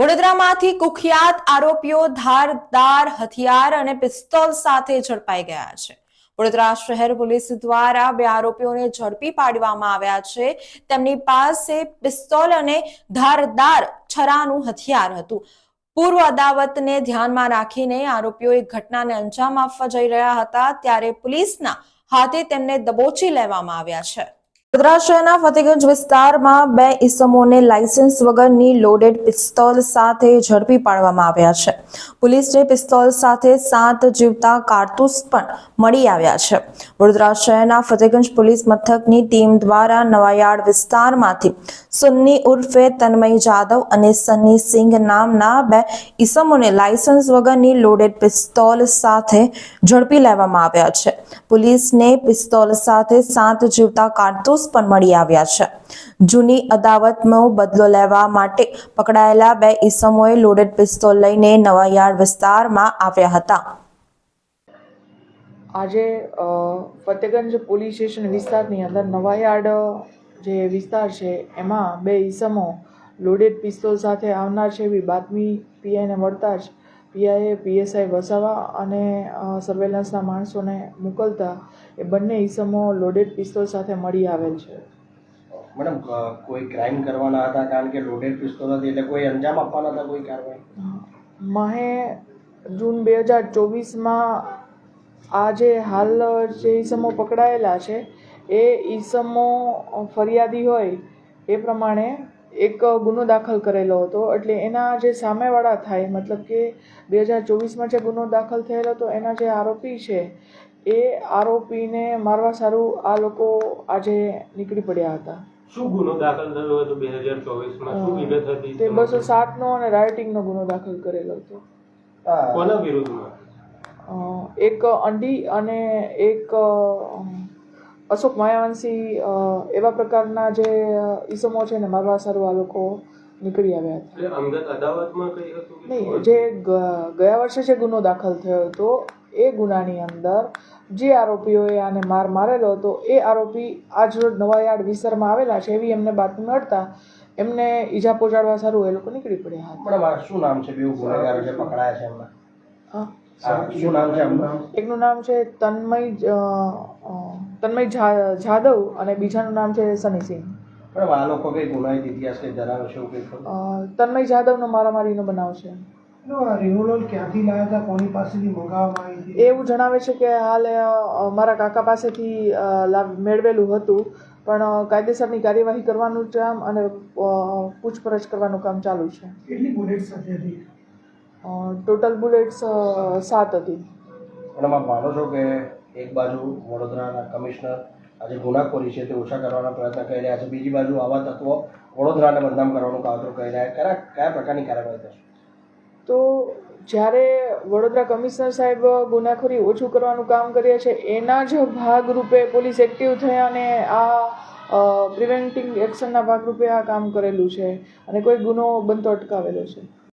વડોદરામાંથી કુખ્યાત આરોપીઓ ધારદાર હથિયાર અને પિસ્તોલ સાથે ઝડપાઈ ગયા છે. વડોદરા શહેર પોલીસ દ્વારા બે આરોપીઓને ઝડપી પાડવામાં આવ્યા છે. તેમની પાસે પિસ્તોલ અને ધારદાર છરાનું હથિયાર હતું. પૂર્વ અદાવતને ધ્યાનમાં રાખીને આરોપીઓ એક ઘટનાને અંજામ આપવા જઈ રહ્યા હતા, ત્યારે પોલીસના હાથે તેમને દબોચી લેવામાં આવ્યા છે. વડોદરા શહેરના ફતેગંજ વિસ્તારમાં બે ઈસમોને લાયસન્સ વગરની લોડેડ પિસ્તોલ સાથે ઝડપી પાડવામાં આવ્યા છે. પોલીસને પિસ્તોલ સાથે સાત જીવતા કારતૂસ પણ મળી આવ્યા છે. વડોદરા શહેરના ફતેગંજ પોલીસ મથકની ટીમ દ્વારા નવાયાર્ડ વિસ્તારમાંથી સુન્ની ઉર્ફે તન્મય જાદવ અને સન્ની સિંઘ નામના બે ઈસમોને લાયસન્સ વગરની લોડેડ પિસ્તોલ સાથે ઝડપી લેવામાં આવ્યા છે. પોલીસને પિસ્તોલ સાથે સાત જીવતા કારતૂસ પણ મળી આવ્યા છે. જૂની અદાવતનો બદલો લેવા માટે પકડાયેલા બે ઈસમોએ લોડેડ પિસ્તોલ લઈને નવાયાર્ડ વિસ્તારમાં આવ્યા હતા. આજે ફતેગંજ પોલીસ સ્ટેશન વિસ્તારની અંદર નવાયાર્ડ જે વિસ્તાર છે, એમાં બે ઈસમો લોડેડ પિસ્તોલ સાથે આવનાર છે એવી બાતમી પીઆઈને મળતા જ પીઆઈએ પીએસઆઈ વસાવા અને સર્વેલન્સના માણસોને મોકલતા એ બંને ઈસમો લોડેડ પિસ્તોલ સાથે મળી આવેલ છે. મેડમ કોઈ ક્રાઇમ કરવાના હતા? કારણ કે લોડેડ પિસ્તોલ હતી એટલે કોઈ અંજામ આપવાના હતા કોઈ કાર્યવાહી માહે જૂન બે હજાર ચોવીસમાં આ જે હાલ જે ઈસમો પકડાયેલા છે એ ઈસમો ફરિયાદી હોય એ પ્રમાણે એક ગુનો દાખલ કરેલો હતો. એટલે એના જે સામેવાળા થાય મતલબ કે બે હજાર ચોવીસમાં જે ગુનો દાખલ થયેલો હતો એના જે આરોપી છે એ આરોપીને મારવા સારું આ લોકો આજે નીકળી પડ્યા હતા. શું ગુનો દાખલ થયો હતો બે હજાર ચોવીસમાં? શું વિગત હતી? તે બસો સાતનો અને રાઇટિંગનો ગુનો દાખલ કરેલો હતો. હા, કોના વિરુદ્ધમાં? એક અંડી અને એક અશોક માયાવંશી એવા પ્રકારના જે ઈસમો છે ને મારવા સારું આ લોકો નીકળી આવ્યા હતા. નહીં જે ગયા વર્ષે જે ગુનો દાખલ થયો હતો એ ગુનાની અંદર જે આરોપીઓએ આને માર મારેલો હતો એ આરોપી આજ રોજ નવાયાર્ડ વિસ્તારમાં આવેલા છે એવી એમને બાતમી મળતા એમને ઈજા પહોંચાડવા સારું એ લોકો નીકળી પડ્યા હતા. શું નામ છે? બેઉ ગુનેગાર જે પકડાયા છે એમના? હા. શું નામ છે એમનું? એકનું નામ છે તન્મય તન્મય જા- જાદવ અને બીજાનું નામ છે સની સિંહ મેડમ આ લોકો કઈ ગુનાહિત ઇતિહાસ કઈ ધરાવે છે એવું કઈ તન્મય જાદવનો મારામારીનો બનાવ છે. એવું જણાવે છે કે હાલ મારા કાકા પાસેથી મેળવેલું હતું. પણ કાયદેસરની કાર્યવાહી કરવાનું કામ અને પૂછપરછ કરવાનું કામ ચાલુ છે. કેટલી બુલેટ સાથે હતી? ટોટલ બુલેટ્સ સાત હતી. મેડમ આપ માનો છો કે એક બાજુ વડોદરાના કમિશનર આજે ગુનાખોરી છે તે ઓછા કરવાના પ્રયત્ન કરી રહ્યા છે. બીજી બાજુ આવા તત્વો વડોદરાને બદનામ કરવાનું કાવતરું કરી રહ્યા કયા કયા પ્રકારની કાર્યવાહી થશે? તો જ્યારે વડોદરા કમિશનર સાહેબ ગુનાખોરી ઓછું કરવાનું કામ કરીએ છે એના જ ભાગરૂપે પોલીસ એક્ટિવ થયા અને આ પ્રિવેન્ટિંગ એક્શનના ભાગરૂપે આ કામ કરેલું છે અને કોઈ ગુનો બનતો અટકાવેલો છે.